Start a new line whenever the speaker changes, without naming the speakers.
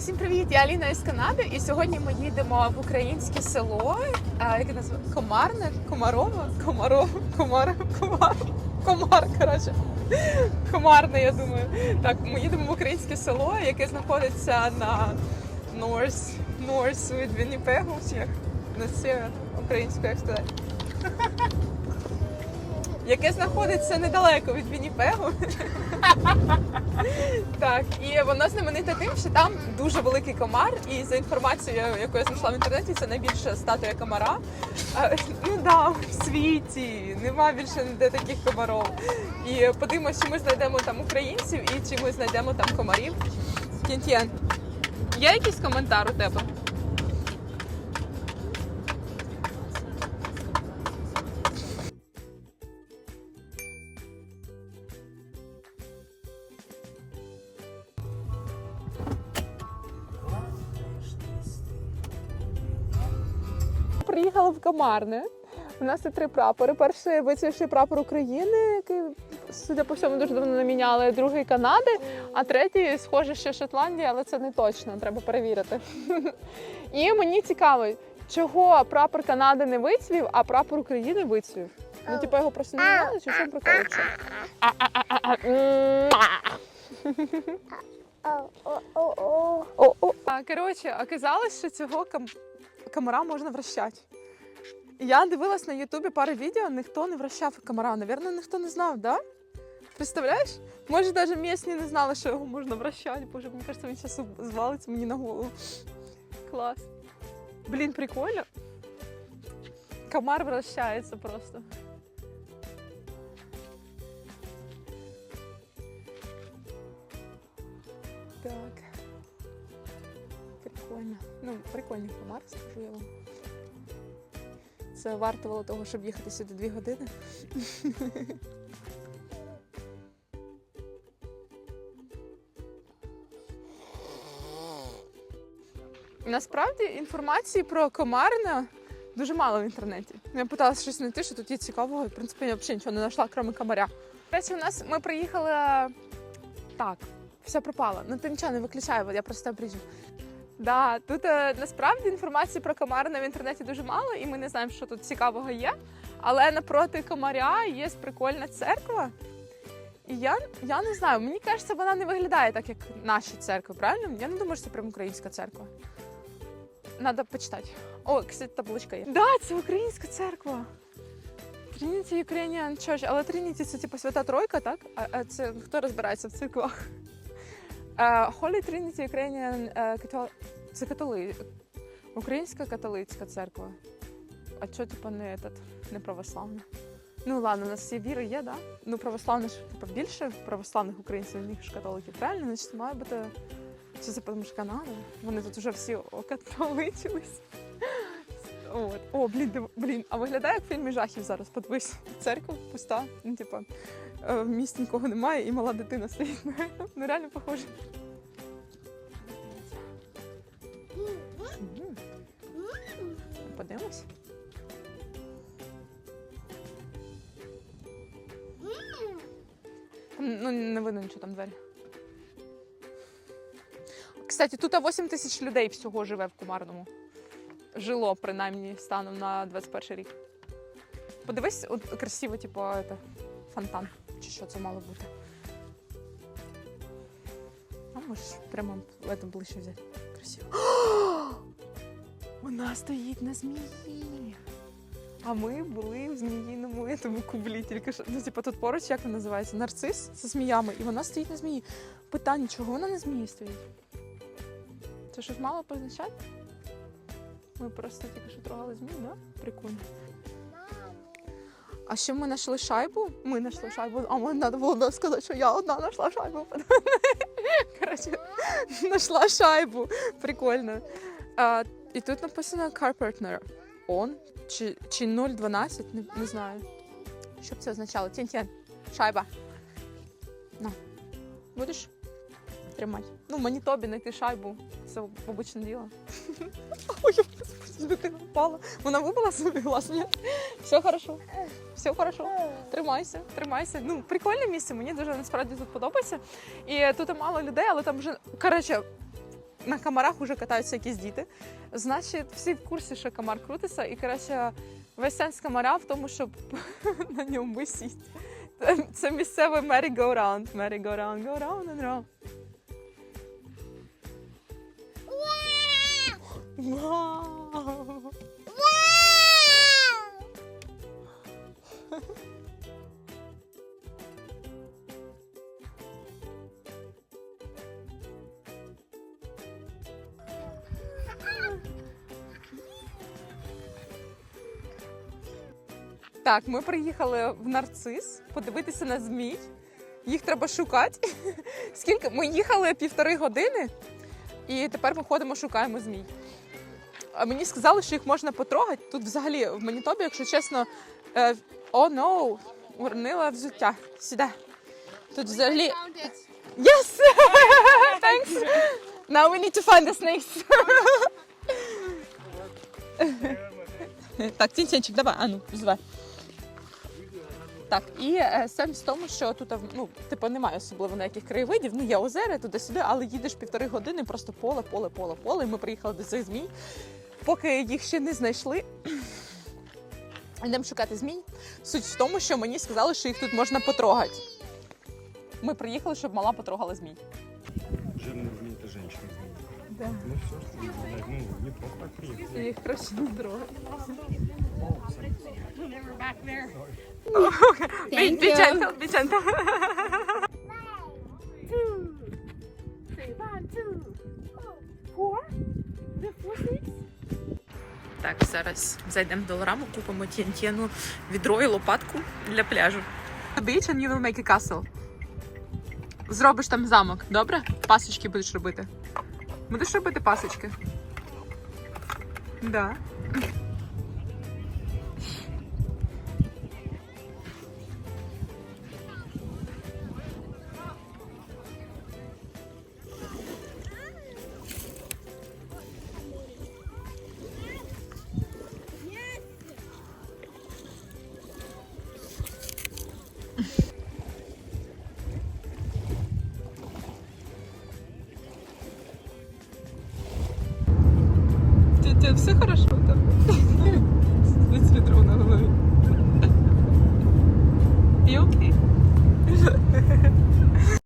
Всім привіт! Я Аліна із Канади, і сьогодні ми їдемо в українське село, яке називається Комарне, Комарово, Комарово, Комар, Комар, Комар, коротше. Комарне, я думаю. Так, ми їдемо в українське село, яке знаходиться на North, North від Вінніпегу, як на север українською, як сказати. Яке знаходиться недалеко від Вінніпегу. Так, і воно знамените тим, що там дуже великий комар, і за інформацією, яку я знайшла в інтернеті, це найбільша статуя комара. А, Ну да, в світі нема більше ніде таких комаров. І подивимося, чи ми знайдемо там українців і чи ми знайдемо там комарів. Тінтєн, є якийсь коментар у тебе? Приїхали в Комарне. У нас є три прапори. Перший вицвівший прапор України, який, судя по всьому, дуже давно не міняли. Другий Канади, а третій, схоже, що Шотландія, але це не точно, треба перевірити. І мені цікаво, чого прапор Канади не вицвів, а прапор України вицвів. Ну, типу, його просто не міняли, чи в чому прикол? Що? О-о. А, Коротше, оказалось, що цього комара можна вращати. Я дивилась на Ютубі пару відео, ніхто не вращав комара. Навірно, ніхто не знав, да? Представляєш? Може, навіть місні не знали, що його можна вращати. Боже, мені кажется, він зараз звалиться мені на голову. Клас. Блін, прикольно. Комар вращається просто. Так. Прикольно. Ну, прикольний комар, скажу я вам. Це вартувало того, щоб їхати сюди дві години. Насправді інформації про комарина дуже мало в інтернеті. Я питалася щось знайти, що тут є цікавого, в принципі я взагалі нічого не знайшла, крім комаря. Речі, у нас ми приїхали так, все пропало. Ну ти нічого не виключай, я просто обріжу. Да, тут е, насправді інформації про комарина в інтернеті дуже мало, і ми не знаємо, що тут цікавого є. Але напроти комаря є прикольна церква. І я, я не знаю, мені кажеться, вона не виглядає так, як наші церкви, правильно? Я не думаю, що це прям українська церква. Надо почитати. О, кстати, табличка є. Да, це українська церква. Trinity Ukrainian Church. Але Trinity це типу Свята Тройка, так? А, а це хто розбирається в церквах? Е, Holy Trinity Ukrainian е, Catholic- це католи... Українська католицька церква. А чого типу, не, этот, не православна? Ну ладно, у нас всі віри є, да? Ну, православна ж типу, більше православних українців, ніж католиків. Правильно? Значить, має бути. Це тому що Канада. Вони тут вже всі окатоличились. От. О, блін, див- блін, а виглядає як в фільмі жахів зараз. Подивись, церква пуста. Ну, типа, е, в місті нікого немає і мала дитина стоїть. Ну, реально похоже. Подивимось. Ну, не видно нічого там двері. Кстати, тут 8 тисяч людей всього живе в Кумарному Жило, принаймні, станом на 21 рік. Подивись, от красиво, типу, это, фонтан. Чи що це мало бути. А можеш прямо в этом ближче взяти. Красиво. Вона стоїть на змії. А ми були в зміїному этому кублі. Тільки що, ну, типу, тут поруч, як він називається? Нарцис зі зміями, і вона стоїть на змії. Питання, чого вона на змії стоїть? Це щось мало позначати? Ми просто тільки що трогали змію, да? Прикольно. А ще ми знайшли шайбу. Ми знайшли шайбу, а мені треба було сказати, що я одна знайшла шайбу. Коротше, знайшла шайбу. Прикольно. А, і тут написано car partner on чи, чи 012, не, не знаю. Що б це означало? Тінь-тінь. Шайба. На. Будеш тримати? Ну, в Манітобі знайти шайбу. Це обичне діло. Впала. Вона вибила собі глаз, ні? Все хорошо. Все хорошо. Тримайся, тримайся. Ну, прикольне місце, мені дуже насправді тут подобається. І тут мало людей, але там вже, коротше, на комарах вже катаються якісь діти. Значить, всі в курсі, що комар крутиться, і коротше, весь сенс комара в тому, щоб на ньому висіти. Це, це місцевий merry-go-round. Merry-go-round, go round and round. Вау! Так, ми приїхали в нарцис подивитися на змій. Їх треба шукати. Скільки? Ми їхали півтори години, і тепер ми ходимо, шукаємо змій. А мені сказали, що їх можна потрогати. Тут взагалі в Манітобі, якщо чесно, е, о, oh, no, уронила взуття. Сюди. Тут взагалі. Yes! Thanks! Now we need to find the snakes. так, Тінтінчик, давай, ану, звай. Так, і е, сенс в тому, що тут ну, типу, немає особливо ніяких краєвидів, ну є озера туди-сюди, але їдеш півтори години, просто поле, поле, поле, поле. І ми приїхали до цих змій. Поки їх ще не знайшли, йдемо шукати змій. Суть в тому, що мені сказали, що їх тут можна потрогати. Ми приїхали, щоб мала потрогала змій.
Жирные змеи это женщины змеи.
Да.
Ну все, что ну, неплохо так приехали.
Їх краще не. Be gentle, be gentle. Так, зараз зайдемо в долараму, купимо тінтєну відро і лопатку для пляжу. Beach and you will make a castle. Зробиш там замок, добре? Пасочки будеш робити. Будеш робити пасочки? Да. Все хорошо там?